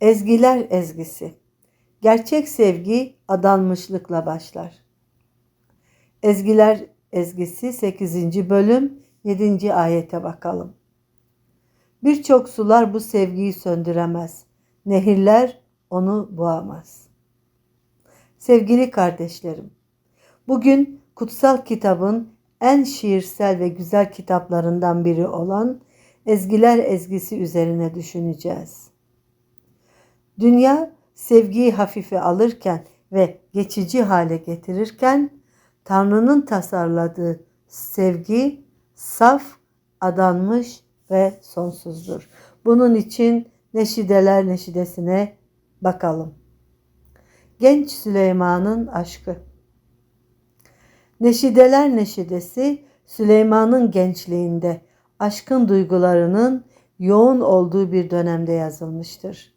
Ezgiler ezgisi. Gerçek sevgi adanmışlıkla başlar. Ezgiler ezgisi 8. bölüm 7. ayete bakalım. Birçok sular bu sevgiyi söndüremez. Nehirler onu boğamaz. Sevgili kardeşlerim, bugün kutsal kitabın en şiirsel ve güzel kitaplarından biri olan Ezgiler Ezgisi üzerine düşüneceğiz. Dünya sevgiyi hafife alırken ve geçici hale getirirken Tanrı'nın tasarladığı sevgi saf, adanmış ve sonsuzdur. Bunun için Neşideler Neşidesine bakalım. Genç Süleyman'ın aşkı. Neşideler Neşidesi Süleyman'ın gençliğinde aşkın duygularının yoğun olduğu bir dönemde yazılmıştır.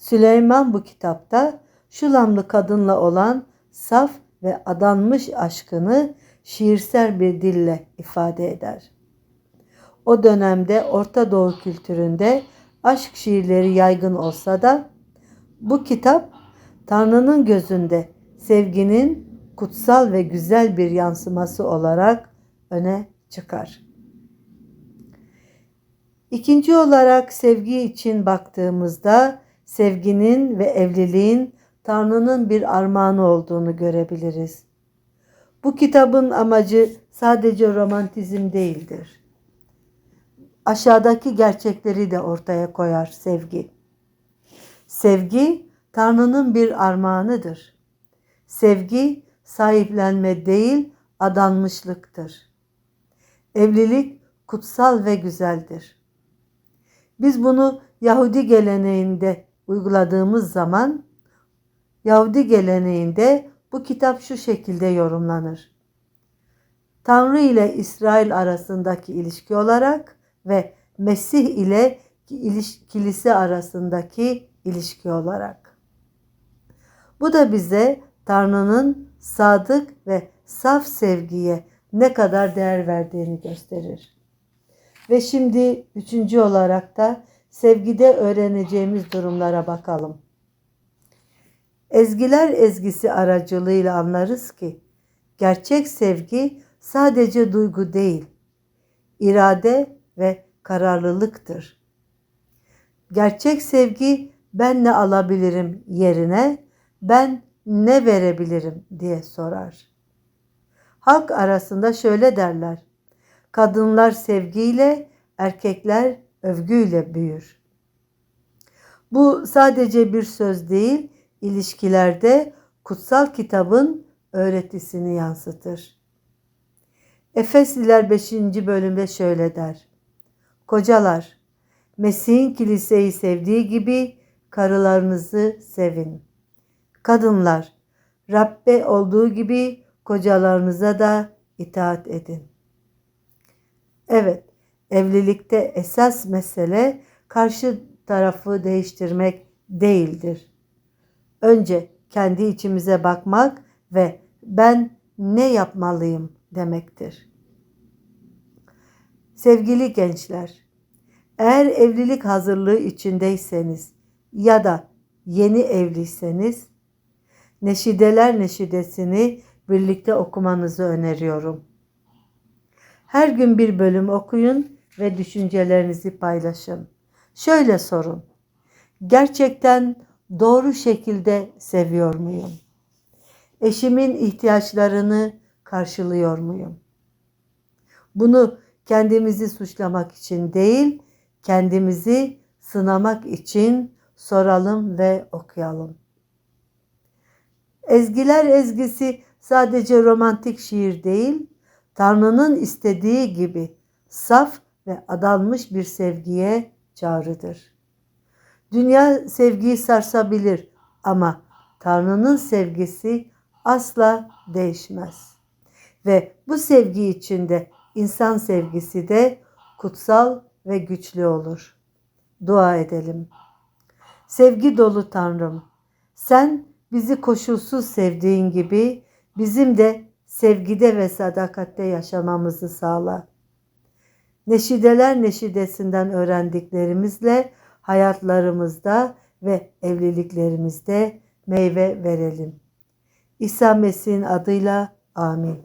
Süleyman bu kitapta Şulamlı kadınla olan saf ve adanmış aşkını şiirsel bir dille ifade eder. O dönemde Orta Doğu kültüründe aşk şiirleri yaygın olsa da bu kitap Tanrı'nın gözünde sevginin kutsal ve güzel bir yansıması olarak öne çıkar. İkinci olarak sevgi için baktığımızda sevginin ve evliliğin Tanrı'nın bir armağanı olduğunu görebiliriz. Bu kitabın amacı sadece romantizm değildir. Aşağıdaki gerçekleri de ortaya koyar sevgi. Sevgi Tanrı'nın bir armağanıdır. Sevgi sahiplenme değil, adanmışlıktır. Evlilik kutsal ve güzeldir. Biz bunu Yahudi geleneğinde uyguladığımız zaman Yahudi geleneğinde bu kitap şu şekilde yorumlanır. Tanrı ile İsrail arasındaki ilişki olarak ve Mesih ile kilise arasındaki ilişki olarak. Bu da bize Tanrı'nın sadık ve saf sevgiye ne kadar değer verdiğini gösterir. Ve şimdi üçüncü olarak da sevgide öğreneceğimiz durumlara bakalım. Ezgiler ezgisi aracılığıyla anlarız ki gerçek sevgi sadece duygu değil, irade ve kararlılıktır. Gerçek sevgi ben ne alabilirim yerine ben ne verebilirim diye sorar. Halk arasında şöyle derler. Kadınlar sevgiyle, erkekler övgüyle büyür. Bu sadece bir söz değil, ilişkilerde kutsal kitabın öğretisini yansıtır. Efesliler 5. bölümde şöyle der. Kocalar, Mesih'in kiliseyi sevdiği gibi karılarınızı sevin. Kadınlar, Rabbe olduğu gibi kocalarınıza da itaat edin. Evet, evlilikte esas mesele karşı tarafı değiştirmek değildir. Önce kendi içimize bakmak ve ben ne yapmalıyım demektir. Sevgili gençler, eğer evlilik hazırlığı içindeyseniz ya da yeni evliyseniz Neşideler Neşidesini birlikte okumanızı öneriyorum. Her gün bir bölüm okuyun ve düşüncelerinizi paylaşın. Şöyle sorun. Gerçekten doğru şekilde seviyor muyum? Eşimin ihtiyaçlarını karşılıyor muyum? Bunu kendimizi suçlamak için değil, kendimizi sınamak için soralım ve okuyalım. Ezgiler ezgisi sadece romantik şiir değil, Tanrı'nın istediği gibi saf ve adanmış bir sevgiye çağrıdır. Dünya sevgiyi sarsabilir ama Tanrı'nın sevgisi asla değişmez. Ve bu sevgi içinde insan sevgisi de kutsal ve güçlü olur. Dua edelim. Sevgi dolu Tanrım, sen bizi koşulsuz sevdiğin gibi bizim de sevgide ve sadakatte yaşamamızı sağla. Neşideler neşidesinden öğrendiklerimizle hayatlarımızda ve evliliklerimizde meyve verelim. İsa Mesih'in adıyla amin.